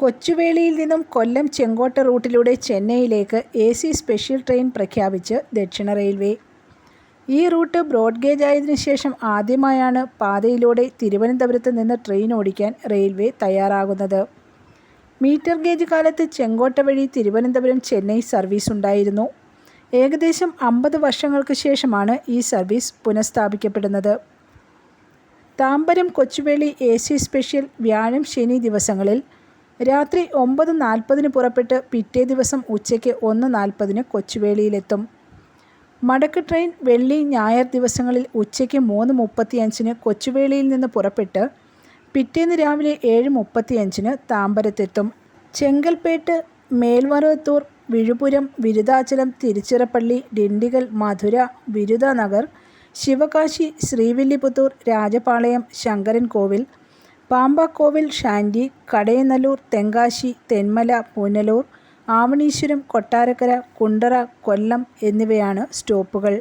കൊച്ചുവേളിയിൽ നിന്നും കൊല്ലം ചെങ്കോട്ട റൂട്ടിലൂടെ ചെന്നൈയിലേക്ക് A C special train പ്രഖ്യാപിച്ച് ദക്ഷിണ റെയിൽവേ. ഈ റൂട്ട് ബ്രോഡ് ഗേജ് ആയതിനു ശേഷം ആദ്യമായാണ് പാതയിലൂടെ തിരുവനന്തപുരത്ത് നിന്ന് ട്രെയിൻ ഓടിക്കാൻ റെയിൽവേ തയ്യാറാകുന്നത്. മീറ്റർ ഗേജ് കാലത്ത് ചെങ്കോട്ട വഴി തിരുവനന്തപുരം ചെന്നൈ സർവീസ് ഉണ്ടായിരുന്നു. ഏകദേശം അമ്പത് വർഷങ്ങൾക്ക് ശേഷമാണ് ഈ സർവീസ് പുനഃസ്ഥാപിക്കപ്പെടുന്നത്. Tambaram Kochuveli A C special വ്യാഴം ശനി ദിവസങ്ങളിൽ രാത്രി ഒമ്പത് നാൽപ്പതിന് പുറപ്പെട്ട് പിറ്റേ ദിവസം ഉച്ചയ്ക്ക് ഒന്ന് നാൽപ്പതിന് കൊച്ചുവേളിയിലെത്തും. മടക്ക് ട്രെയിൻ വെള്ളി ഞായർ ദിവസങ്ങളിൽ ഉച്ചയ്ക്ക് മൂന്ന് മുപ്പത്തിയഞ്ചിന് കൊച്ചുവേളിയിൽ നിന്ന് പുറപ്പെട്ട് പിറ്റേന്ന് രാവിലെ ഏഴ് മുപ്പത്തിയഞ്ചിന് താമ്പരത്തെത്തും. ചെങ്കൽപ്പേട്ട് മേൽവറത്തൂർ വിഴുപുരം വിരുദാചലം തിരുച്ചിറപ്പള്ളി ഡിണ്ടിഗൽ മധുര വിരുദനഗർ ശിവകാശി ശ്രീവില്ലിപുത്തൂർ രാജപാളയം ശങ്കരൻകോവിൽ പാമ്പാക്കോവിൽ ഷാൻഡി കടയനല്ലൂർ തെങ്കാശി തെന്മല പൂനലൂർ ആവണീശ്വരം കൊട്ടാരക്കര കുണ്ടറ കൊല്ലം എന്നിവയാണ് സ്റ്റോപ്പുകൾ.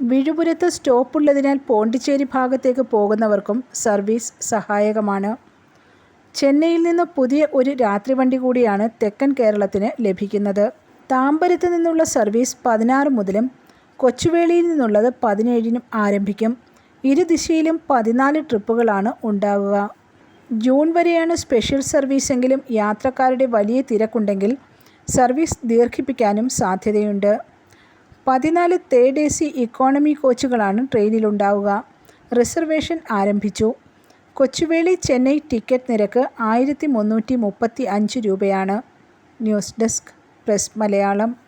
വിഴുപുരത്ത് സ്റ്റോപ്പുള്ളതിനാൽ പോണ്ടിച്ചേരി ഭാഗത്തേക്ക് പോകുന്നവർക്കും സർവീസ് സഹായകമാണ്. ചെന്നൈയിൽ നിന്ന് പുതിയ ഒരു രാത്രി വണ്ടി കൂടിയാണ് തെക്കൻ കേരളത്തിന് ലഭിക്കുന്നത്. താമ്പരത്ത് നിന്നുള്ള സർവീസ് പതിനാറ് മുതലും കൊച്ചുവേളിയിൽ നിന്നുള്ളത് പതിനേഴിനും ആരംഭിക്കും. ഇരു ദിശയിലും പതിനാല് ട്രിപ്പുകളാണ് ഉണ്ടാവുക. ജൂൺ വരെയാണ് സ്പെഷ്യൽ സർവീസെങ്കിലും യാത്രക്കാരുടെ വലിയ തിരക്കുണ്ടെങ്കിൽ സർവീസ് ദീർഘിപ്പിക്കാനും സാധ്യതയുണ്ട്. പതിനാല് തേർഡ് എ സി ഇക്കോണമി കോച്ചുകളാണ് ട്രെയിനിലുണ്ടാവുക. റിസർവേഷൻ ആരംഭിച്ചു. കൊച്ചുവേളി ചെന്നൈ ടിക്കറ്റ് നിരക്ക് ആയിരത്തി മുന്നൂറ്റി മുപ്പത്തി അഞ്ച് രൂപയാണ്. News desk press Malayalam.